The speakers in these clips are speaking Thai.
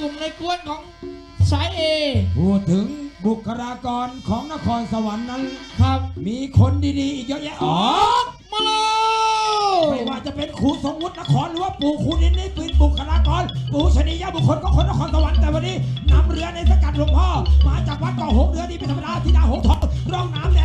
นะครับในกลุ่มในกวนของสายเอพูดถึงบุคลากรของนครสวรรค์นั้นครับ มีคนดีๆอีกเยอะแยะอ๋อมาเลยไม่ว่าจะเป็นครูทรงวุฒินครหรือว่าปู่ครูนินนี่เป็นบุคลากรปู่ชนียบุคคลของคนนครสวรรค์แต่วันนี้นำเรือในสกัดหลวงพ่อมาจากวัดเกาะหงเรือดีเป็นธรรมดาที่ดาหงทองร่องน้ำ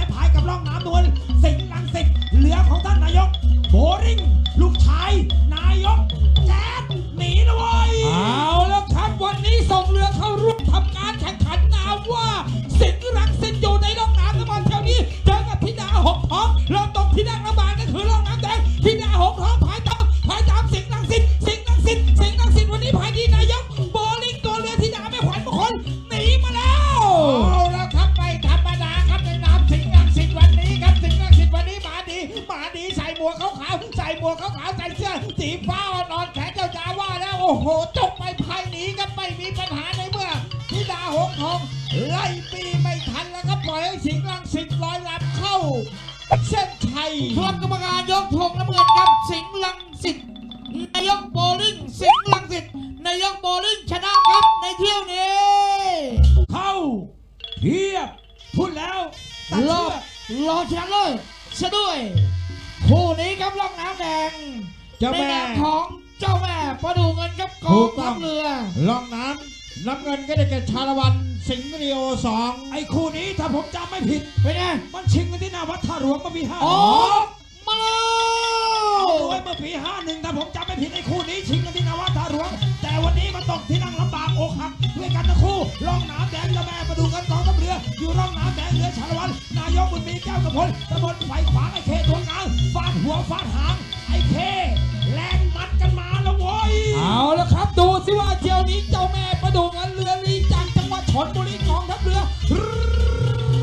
กบุญมีแก้วกระพลตำบลไฟขวาไอ้เคตัวกลางฟาดหัวฟาดหางไอ้เคแรงมัดกันมาแล้วโว้ยเอาละครับ ดูสิว่าเที่ยวนี้เจ้าแม่ประดูงินเรือรีจากจังหวัดชนบุรีกองทัพเรือ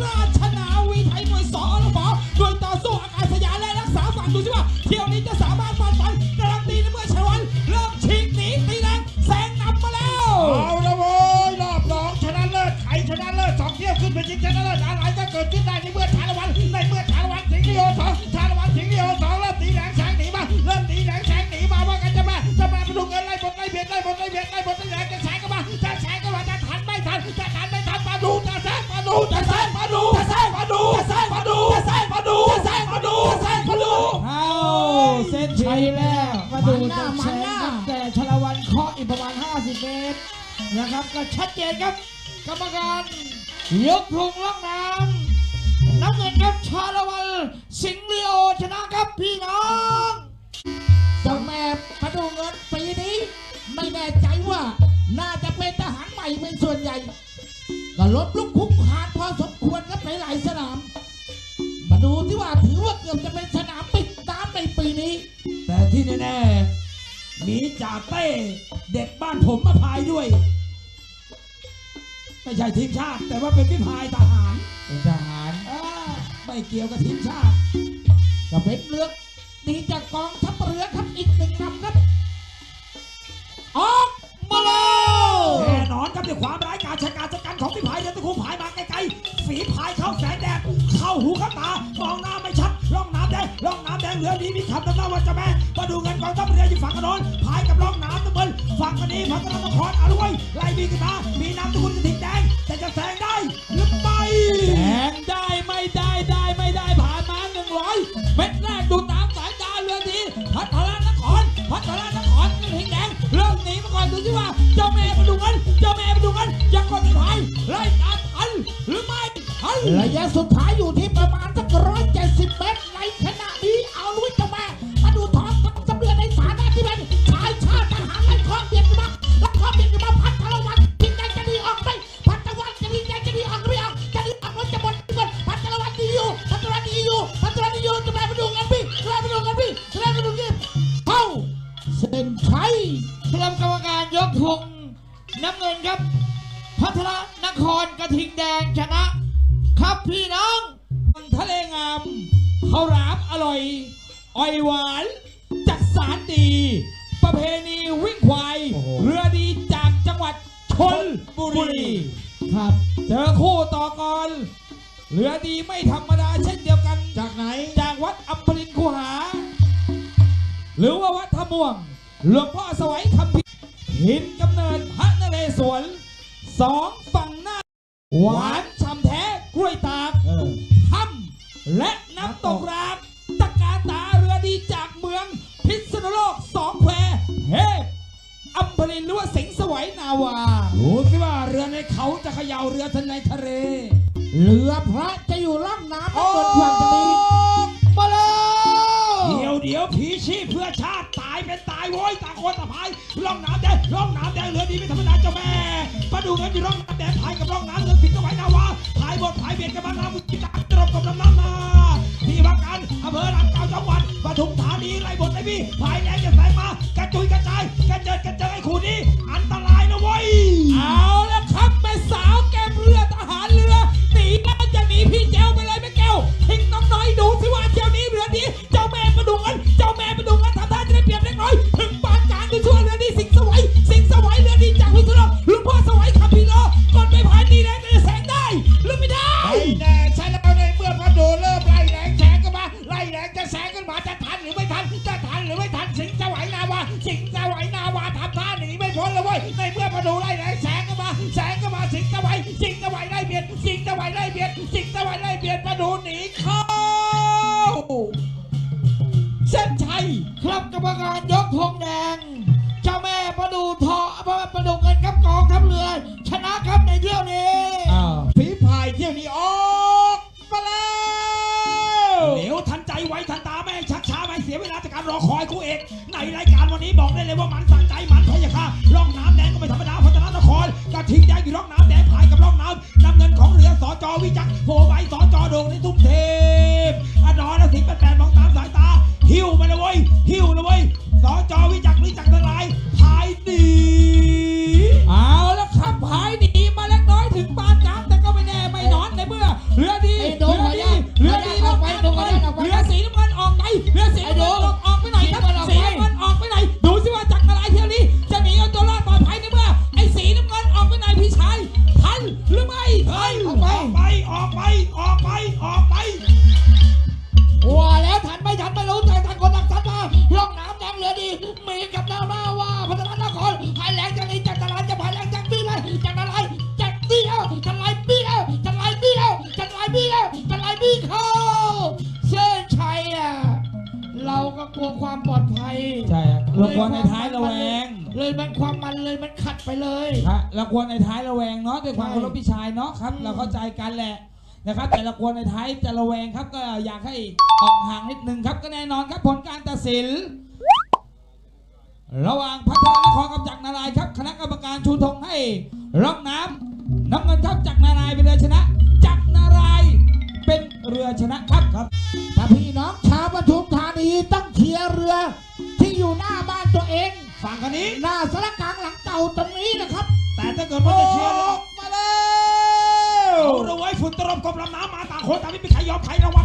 ราชนาวีไทยหน่วยสอรบอด้วยต่อสู้อากาศยานและรักษาฝั่งดูสิว่าเที่ยวนี้จะสามารถ ครับก็ชัดเจนครับ กรรมการยกธงล่องน้ำน้ำเงินครับชาละวันสิงห์ลีโอชนะครับพี่น้องเจ้าแม่มาดูเงินปีนี้ ไม่แน่ใจว่าน่าจะเป็นทหารใหม่เป็นส่วนใหญ่ ก็ลดลุกคุกคานพอสมควรครับหลายๆสนาม มาดูที่ว่าถือว่าเกือบจะเป็นสนามปิดน้ำในปีนี้ แต่ที่แน่ๆมีจ่าเต้เด็กบ้านผมมาพายด้วย ไม่ใช่ทีมชาติ แต่ว่าเป็นพี่พายทหารเป็นทหารอ่าไม่เกี่ยวกับทีมชาติก็เป็นเรือดีจากกองทัพเรือครับอีกหนึ่งลำครับออกมาเลยแน่นอนครับด้วยความร้ายกาจชะกาจชะกันของพี่พายเดินตะคุ่มพายมาไกลๆฝีพายเข้าแสงแดดเข้าหูเข้าตามองหน้าไม่ชัดร่องน้ำแดงร่องน้ำแดงเรือนี้มีคำตำหน้าว่าเจะแม่มาดูเงินกองทัพเรืออยู่ฝั่งกระโนนพายกับร่องน้ำตะเบินฝั่งกันนี้พัฒนานครเอาด้วยไล่บีกันมามีน้ำตะกุนกระถิ่ง แดงแต่จะแซงได้หรือไม่แซงได้ไม่ได้ได้ไม่ได้ผ่านมาหนึ่งร้อยเม็ดแรกดูตามสายตาเรือดีพัฒนานครพัฒนานครกระทิงแดงเริ่มหนีมาก่อนดูสิว่าเจ้าแม่มาดูกันเจ้าแม่มาดูกันยังกดไม่ทันไล่ตามทันหรือไม่ทันระยะสุดท้ายอยู่ที่ ธงน้ำเงินครับ พัทรนครกระทิงแดงชนะ ครับพี่น้องทะเลงามข้าวหลามอร่อยอ้อยหวานจักสารดี ประเพณีวิ่งควาย เรือดีจากจังหวัดชนบุรีครับเจอคู่ต่อกรเรือดีไม่ธรรมดาเช่นเดียวกันจากไหน จากวัดอัมพรินทร์คูหา หรือว่าวัดทะม่วงหลวงพ่อสวัยคำพิ หินกำเนิดศวรสองฝั่งหน้า หวานฉ่ำแท้กล้วยตากเออถ้ำและน้ำตกรากตะกาตาเรือดีจากเมือง พิษณุโลกสองแควเฮพอัมพลินหรือว่าสิงห์สวัยนาวา ดูสิว่าเรือในเขาจะเขย่าเรือทะในทะเล เรือพระจะอยู่ล่องน้ำน้ำเงินฝั่งตรงนี้มาแล้ว เดี๋ยวผีชีพเพื่อชาติตายเป็นตายโว้ยต่างคนต่างพายร่องน้ำแดงร่องน้ำแดงเรือดีไม่ธรรมดาเจ้าแม่มาดูกันอยู่ร่องน้ำแดงพายกับร่องน้ำเงินสิงห์สวัยนาวาพายบทพายเบียดกันมาน้ำมุจิตาตรบกับน้ำน้ำมาที่ว่าการอำเภอหลังเก่าจังหวัดปทุมธานีไล่บทไอพี่พายแรงจะแสงมากระจุยกระจายกระเจิดกระเจิงไอ้คู่นี้อันตรายนะเว้ยเอาละครับแม่สาวแกมเรือทหารเรือหนีแล้วจะหนีพี่แจ้วไปเลยแม่แก้วทิ้งน้องน้อยดูสิว่าเที่ยวนี้เรือดี รรมการยกธงแดง ครับเราควรในท้ายระแวงเนาะด้วยความใช่เคารพพี่ชายเนาะครับอืมเราเข้าใจกันแหละนะครับ แต่ละควรในท้ายจะระแวงครับ ก็อยากให้ออกห่างนิดนึงครับ ก็แน่นอนครับผลการตัดสิน ระหว่างพัฒนานครกับจักรนารายณ์ครับ คณะกรรมการชูธงให้ร่องน้ำน้ำเงินครับจักรนารายณ์เป็นเรือชนะ จักรนารายณ์เป็นเรือชนะครับครับถ้าพี่น้องชาวปทุมธานีต้องเคลียร์เรือที่อยู่หน้าบ้านตัวเองฝั่งคันนี้ หน้าสารกลางหลังเก่าตรงนี้นะครับ แต่ถ้าเกิดว่าจะเชียร์อเราอกมาแล้วเอาละไว้ฝุ่นตลบกบลำน้ำมาต่างคนต่างไม่มีใครยอมใครรางวั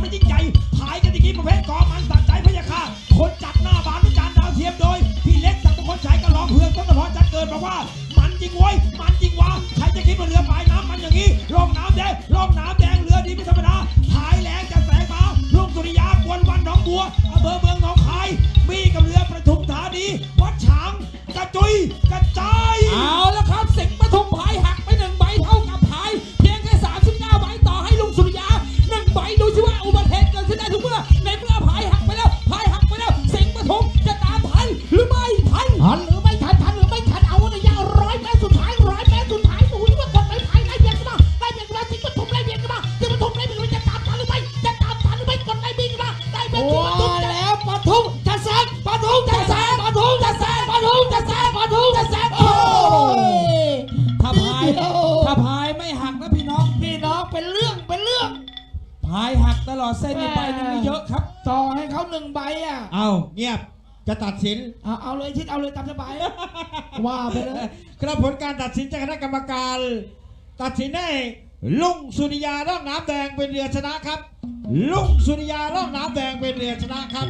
อดเส้นนี่ไปนี่ไม่เยอะครับ ต่อให้เขาหนึ่งใบอะ เอาเงียบจะตัดสิน เอาเอาเลยชิดเอาเลยตามสบาย ว่าไปเลย ครับผลการตัดสินจากคณะกรรมการ ตัดสินให้ลุงสุริยาร่องน้ำแดงเป็นเรือชนะครับ ลุงสุริยาร่องน้ำแดงเป็นเรือชนะครับ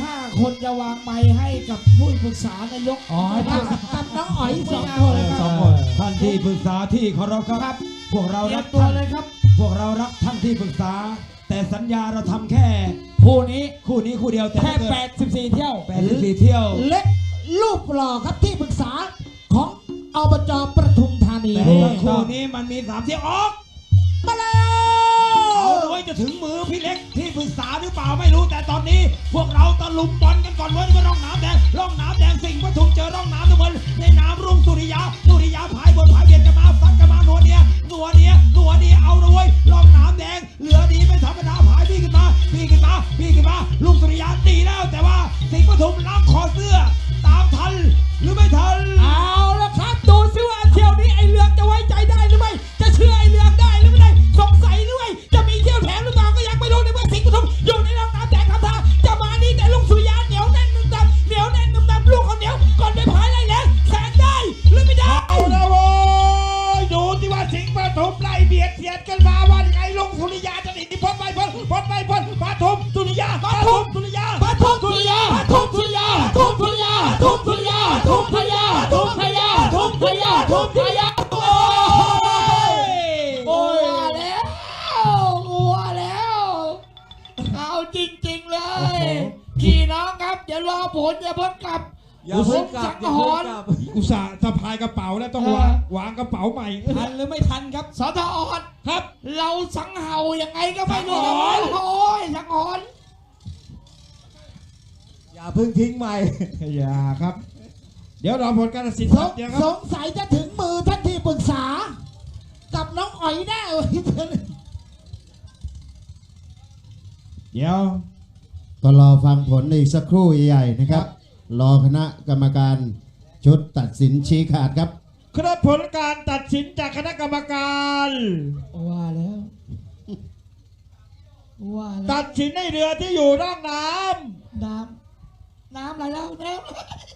ห้าคนจะวางไม้ให้กับผู้ปรึกษานายกอ๋อให้ผู้ กับน้องอ๋อยสองเอคนอนะคสรัอบงคนท่านที่ปรึกษาที่เคารพคครัรับบพวกเราเตรียรัมกตัวท่านเลยครับ พวกเรารักท่านที่ปรึกษา แต่สัญญาเราทำแค่ คู่นี้คู่นี้คู่เดียวแต่แค่84 เที่ยว แปดสิบสี่เที่ยวเล็กรูปหล่อครับที่ปรึกษาของอบจจอประทุมธานีแต่ว่าคู่นี้มันมีสามเที่ยวออกมาแล้วเอาเลยจะถึงมือพี่เล็กที่ปรึกษาหรือเปล่าไม่รู้แต่ตอนนี้ พวกเรา จริง ๆ เลยพี่น้องครับอย่ารอผลอย่าเพ้นกลับอย่าเพิ่งกลับสังอย่าหเพิ่งรณ์กลับอุตส่าห์สะพายกระเป๋าแล้วต้องเออวางวางกระเป๋าใหม่ ทันหรือไม่ทันครับ สทออดครับ เราสังเห่ายังไงก็ไม่รู้สังหรณ์ โอ้ยสังหรณ์อย่าเพิ่งทิ้งใหม่ อย่าครับ เดี๋ยวรอผลการตัดสินสครับงเดี๋ยวคสรับงสัยจะถึงมือท่านที่ปรึกษา กับน้องอ๋อยแน่เว้ย เดี๋ยวก็รอฟังผลอีกสักครู่ใหญ่ๆนะครับ รอคณะกรรมการชุดตัดสินชี้ขาดครับ ครับผลการตัดสินจากคณะกรรมการ ว่าแล้วว่าแล้วตัดสินให้เรือที่อยู่ร่องน้น้ำน้ำอะไรแล้วน้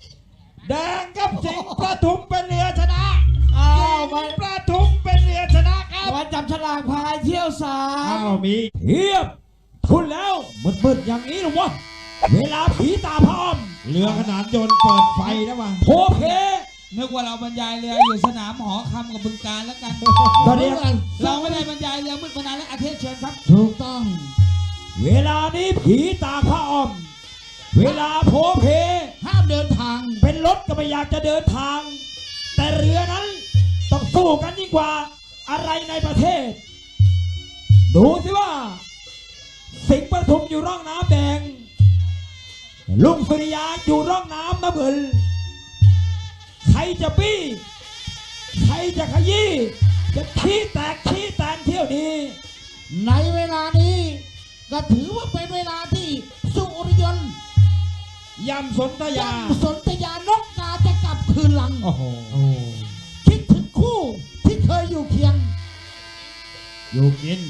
ำแดงกับสิงห์ประทุมเป็นเรือชนะำอ้าสิวงมาห์ประทุมเป็นเรือชนะครับวันจับฉลากพายเที่ยวสาอ้ามวมีเทียบ ทุนแล้วมืดๆอย่างนี้หรอวะเวลาผีตาพร้อมเรือขนานยนต์เปิดไฟนะวะโพเพนึกว่าเราบรรยายเรืออยู่สนามหอคำกับบึงการแล้วกันตอนนี้เราไม่ได้บรรยายเรือมืดมานานแล้วอาเทศเชิญครับ ถูกต้อง เวลานี้ผีตาพระอ้อมเวลาโพเพห้ามเดินทาง เป็นรถก็ไม่อยากจะเดินทาง แต่เรือนั้นต้องสู้กันยิ่งกว่าอะไรในประเทศ ดูสิว่า สิงห์ปทุมอยู่ร่องน้ำแดง ลุงสุริยาอยู่ร่องน้ำน้ำเงินใครจะปี้ใครจะขยี้จะขี้แตกขี้แตนเที่ยวนี้ ในเวลานี้ก็ถือว่าเป็นเวลาที่สุริยนต์ยำสนธยายังสนธยานกกาจะกลับคืนหลัง โอ้โหคิดถึงคู่ที่เคยอยู่เคียง อยู่กิน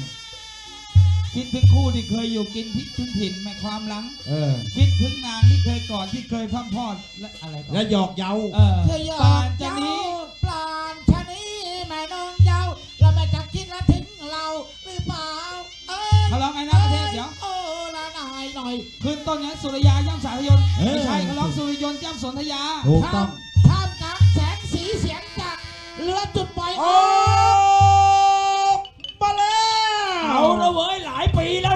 คิดถึงคู่ที่เคยอยู่กินพิษถึงถิ่นแม่ความหลัง เออ คิดถึงนางที่เคยกอดที่เคยพร่ำพอดและอะไรต่อและหยอกเย้าเออเธอหยอปากนจะเจ้านี้ปลานชะนี้แม่น้องเจ้าเราไม่จะคิดละถึงเราหรือเปล่าเออเขาร้องไงนะประเทศเดี๋ยวโอ้ละนายหน่อยขึ้นต้นนั้นสุริยาย่ำสารยนต์เออไม่ใช่เขาร้องสุริยนต์ย่ำสนธยาถูกต้องท่ามกลางแสงสีเสียงจากเรือจุดปล่อยออ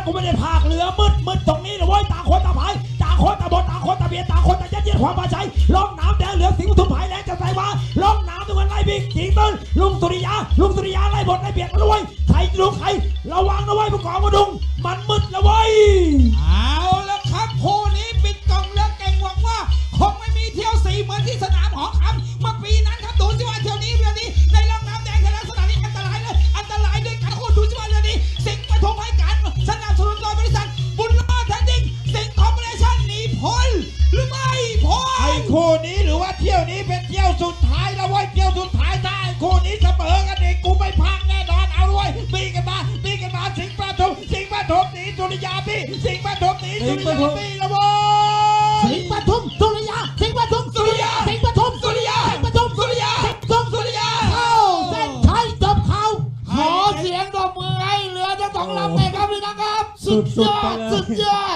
กูไม่ได้พากเรือมืดมืดตรงนี้นะเว้ยต่างคนต่างพายต่างคนต่างบนต่างคนต่างเบียดต่างคนต่างยัดเยียดความมาใช้ล่องน้ำแดงเหลือสิงห์ทุ่มพายแรงจะใส่มาล่องน้ำทุกคนไล่บิ๊กจิงต้นลุงสุริยาลุงสุริยาไล่บดไล่เบียดกันเลยใครลุงใครระวังนะเว้ยผู้กองมาดุงมันมืดแล้วเว้ยเอาล้วครับคู่นี้ปิดกล่องเรือเก่งหวังว่า คงไม่มีเที่ยวสีเหมือนที่สนามหอคำเมื่อปีนั้น อเ